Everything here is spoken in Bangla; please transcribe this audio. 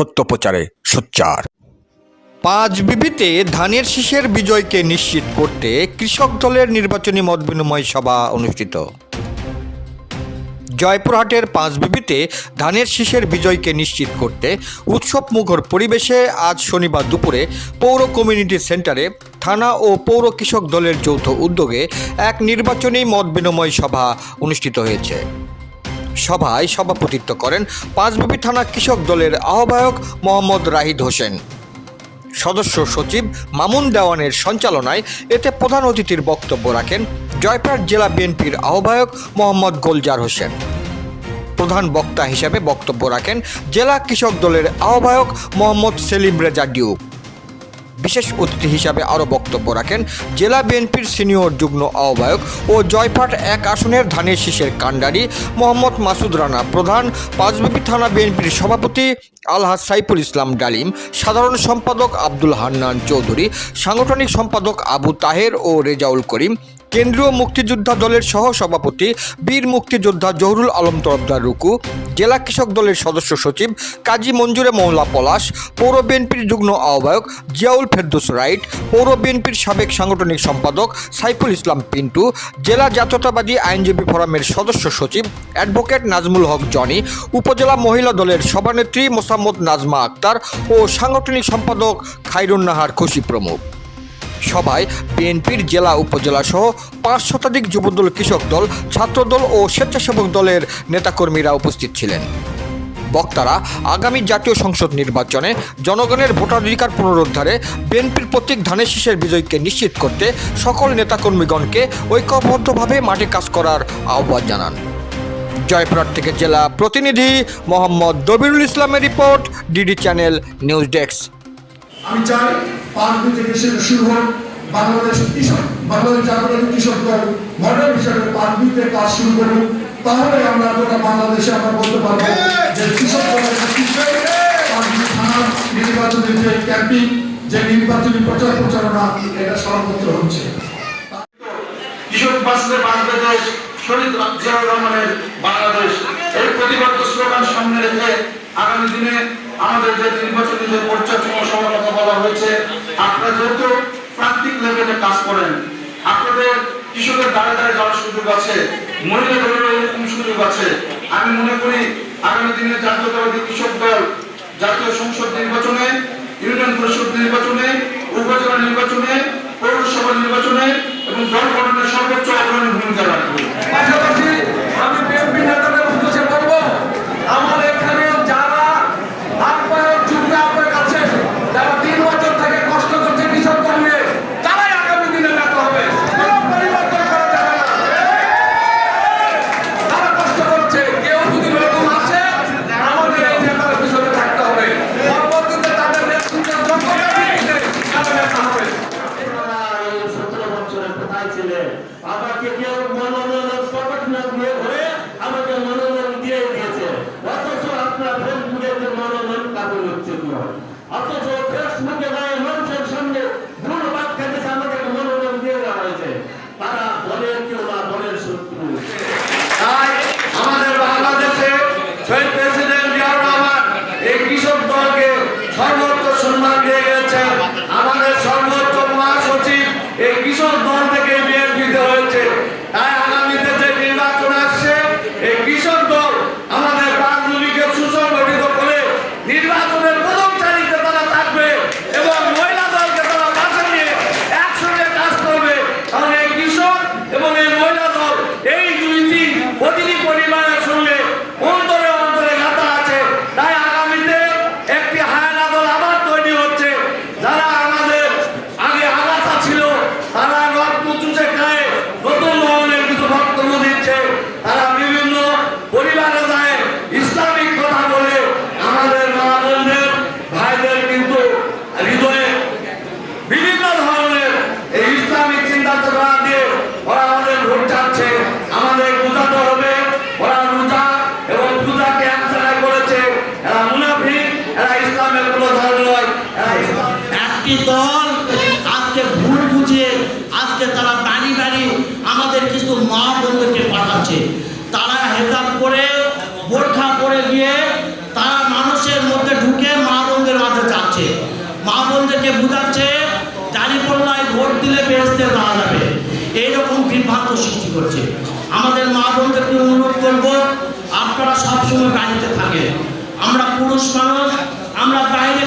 সত্য প্রচারে সোচ্চার। পাঁচ বিবিতে ধানের শীষের বিজয়কে নিশ্চিত করতে কৃষক দলের নির্বাচনী মত বিনিময় সভা অনুষ্ঠিত। জয়পুরহাটের পাঁচ বিবিতে ধানের শীষের বিজয়কে নিশ্চিত করতে উৎসব মুখর পরিবেশে আজ শনিবার দুপুরে পৌর কমিউনিটি সেন্টারে থানা ও পৌর কৃষক দলের যৌথ উদ্যোগে এক নির্বাচনী মত বিনিময় সভা অনুষ্ঠিত হয়েছে। সভায় সভাপতিত্ব করেন পাঁচবিবি থানা কৃষক দলের আহ্বায়ক মোহাম্মদ রাহিদ হোসেন। সদস্য সচিব মামুন দেওয়ানের সঞ্চালনায় এতে প্রধান অতিথির বক্তব্য রাখেন জয়পুরহাট জেলা বিএনপির আহ্বায়ক মোহাম্মদ গোলজার হোসেন। প্রধান বক্তা হিসেবে বক্তব্য রাখেন জেলা কৃষক দলের আহ্বায়ক মোহাম্মদ সেলিম রেজা ডিউক। বিশেষ অতিথি হিসাবে আরও বক্তব্য রাখেন জেলা বিএনপির সিনিয়র যুগ্ম আহ্বায়ক ও জয়পাট এক আসনের ধানের শীষের কাণ্ডারি মোহাম্মদ মাসুদ রানা, প্রধান পাঁচবিবি থানা বিএনপির সভাপতি আলহাজ সাইফুল ইসলাম ডালিম, সাধারণ সম্পাদক আব্দুল হান্নান চৌধুরী, সাংগঠনিক সম্পাদক আবু তাহের ও রেজাউল করিম কেন্দ্রীয় মুক্তিযোদ্ধা দলের সহ সভাপতি বীর মুক্তিযোদ্ধা জহুরুল আলম তরফদার রুকু, জেলা কৃষক দলের সদস্য সচিব কাজী মঞ্জুরে মৌলা পলাশ, পৌর বিএনপির যুগ্ম আহ্বায়ক জিয়াউল ফেরদোস রাইট, পৌর বিএনপির সাবেক সাংগঠনিক সম্পাদক সাইফুল ইসলাম পিন্টু, জেলা জাতীয়তাবাদী আইনজীবী ফোরামের সদস্য সচিব অ্যাডভোকেট নাজমুল হক জনি, উপজেলা মহিলা দলের সভানেত্রী মোসাম্মদ নাজমা আক্তার ও সাংগঠনিক সম্পাদক খাইরুন নাহার খুশি প্রমুখ। সভায় বিএনপির জেলা উপজেলা সহ পাঁচ শতাধিক যুবদল কৃষক দল, ছাত্রদল ও স্বেচ্ছাসেবক দলের নেতাকর্মীরা উপস্থিত ছিলেন। বক্তারা আগামী জাতীয় সংসদ নির্বাচনে জনগণের ভোটাধিকার পুনরুদ্ধারে বিএনপির প্রতীক ধানের শীষের বিজয়কে নিশ্চিত করতে সকল নেতাকর্মীগণকে ঐক্যবদ্ধভাবে মাঠে কাজ করার আহ্বান জানান। জয়পুরহাট থেকে জেলা প্রতিনিধি মোহাম্মদ দবিরুল ইসলামের report, DD channel news desk. আমি চাই পাঁচদিন থেকে সেটা শুরু হোক বাংলাদেশ কৃষক, বাংলাদেশ জাতীয় কৃষক দল, মডেল হিসেবে পাঁচদিতে কাজ শুরু করুন তাহলে আমরা গোটা বাংলাদেশে আমরা বলতে পারব যে কৃষক থানার নির্বাচনের যে ক্যাম্পিং, যে নির্বাচনী প্রচার প্রচারণা, এটা সর্বত্র হচ্ছে। বাংলাদেশ। এই প্রতিবদ্ধ স্লোগান সামনে রেখে আগামী দিনে আমাদের যে নির্বাচনী যে বলা হয়েছে। আপনারা যেহেতু প্রান্তিক লেভেলে কাজ করেন, আপনাদের কৃষকের দ্বারে দ্বারে যাওয়ার সুযোগ আছে, মহিলাদের এরকম সুযোগ আছে। আমি মনে করি আগামী দিনে জাতীয়তাবাদী কৃষক দল, জাতীয় সংসদ নির্বাচনে, ইউনিয়ন পরিষদ নির্বাচনে, উপজেলা নির্বাচনে, পৌরসভা নির্বাচনে এবং গঠনের সর্বোচ্চ অগ্রণী ভূমিকা রাখবে। আমাকে কেউ মনোনয়ন দিলে বেহেস্তে যাওয়া যাবে এইরকম বিভ্রান্ত সৃষ্টি করছে। আমাদের মা বোনদেরকে অনুরোধ করব, আপনারা সবসময় বাড়িতে থাকে আমরা পুরুষ মানুষ, আমরা বাইরে